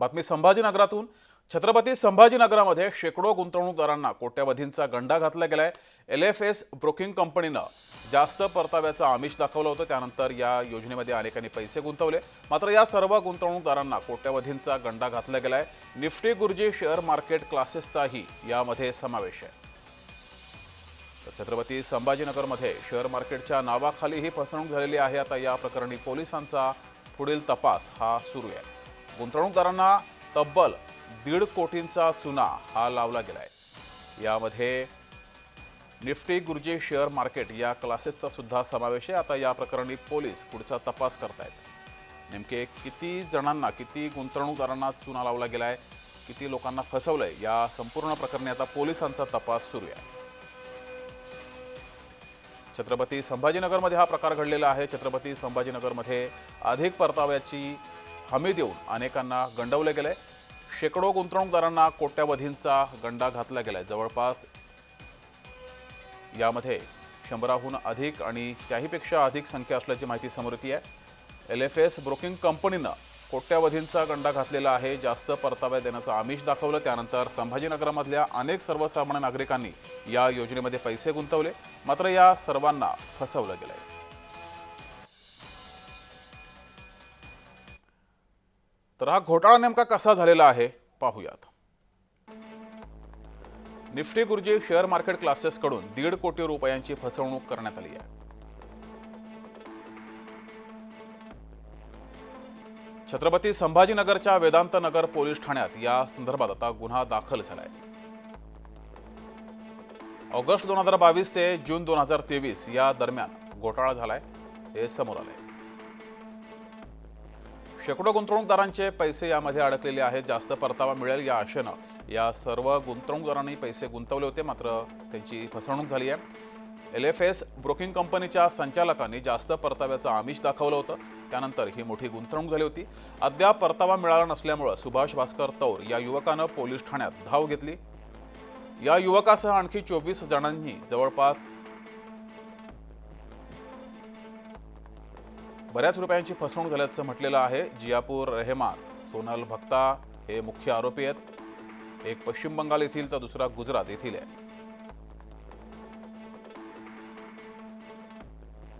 बातमी संभाजीनगरातून. छत्रपती संभाजीनगरामध्ये शेकडो गुंतवणूकदारांना कोट्यवधींचा गंडा घातला गेलाय. एल एफ एस ब्रोकिंग कंपनीनं जास्त परताव्याचं आमिष दाखवलं होतं. त्यानंतर या योजनेमध्ये अनेकांनी पैसे गुंतवले. मात्र या सर्व गुंतवणूकदारांना कोट्यवधींचा गंडा घातला गेलाय. निफ्टी गुरुजी शेअर मार्केट क्लासेसचाही यामध्ये समावेश आहे. तर छत्रपती संभाजीनगरमध्ये शेअर मार्केटच्या नावाखाली ही फसवणूक झालेली आहे. आता या प्रकरणी पोलिसांचा पुढील तपास हा सुरू आहे. गुंतवणूकदारांना तब्बल दीड कोटींचा चुना हा लावला गेला आहे यामध्ये निफ्टी गुरुजी शेअर मार्केट या क्लासेसचा सुद्धा समावेश आहे. आता या प्रकरणी पोलीस पुढचा तपास करतायत. नेमके किती जणांना किती गुंतवणूकदारांना चुना लावला गेला आहे किती लोकांना फसवलंय या संपूर्ण प्रकरणी आता पोलिसांचा तपास सुरू आहे. छत्रपती संभाजीनगरमध्ये हा प्रकार घडलेला आहे. छत्रपती संभाजीनगरमध्ये अधिक परताव्याची हमी देऊन अनेकांना गंडवले गेले शेकडो गुंतवणूकदारांना कोट्यावधींचा गंडा घातला गेलाय. जवळपास यामध्ये शंभराहून अधिक आणि त्याहीपेक्षा अधिक संख्या असल्याची माहिती समोर येते आहे. एल एफ एस ब्रोकिंग कंपनीनं कोट्यावधींचा गंडा घातलेला आहे. जास्त परताव्या देण्याचं आमिष दाखवलं. त्यानंतर संभाजीनगरामधल्या अनेक सर्वसामान्य नागरिकांनी या योजनेमध्ये पैसे गुंतवले. मात्र या सर्वांना फसवलं गेलं आहे तर हा घोटाळा नेमका कसा झालेला आहे? पाहूयात. निफ्टी गुरुजी शेअर मार्केट क्लासेसकडून दीड कोटी रुपयांची फसवणूक करण्यात आली आहे. छत्रपती संभाजीनगरच्या वेदांत नगर पोलीस ठाण्यात या संदर्भात आता गुन्हा दाखल झालाय. ऑगस्ट दोन हजार बावीस ते जून दोन हजार तेवीस या दरम्यान घोटाळा झालाय हे समोर आलंय. शेकडो गुंतवणूकदारांचे पैसे यामध्ये अडकलेले आहेत. जास्त परतावा मिळेल या आशेनं. या सर्व गुंतवणूकदारांनी पैसे गुंतवले होते मात्र त्यांची फसवणूक झाली आहे. एल एफ एस ब्रोकिंग कंपनीच्या संचालकांनी जास्त परताव्याचं आमिष दाखवलं होतं. त्यानंतर ही मोठी गुंतवणूक झाली होती. अद्याप परतावा मिळाला नसल्यामुळं सुभाष भास्कर तौर या युवकानं पोलीस ठाण्यात धाव घेतली. या युवकासह आणखी चोवीस जणांनी जवळपास बऱ्याच रुपयांची फसवणूक झाल्याचं म्हटलेलं आहे जियापूर रेहमान सोनल भक्ता हे मुख्य आरोपी आहेत. एक पश्चिम बंगाल येथील तर दुसरा गुजरात येथील आहे.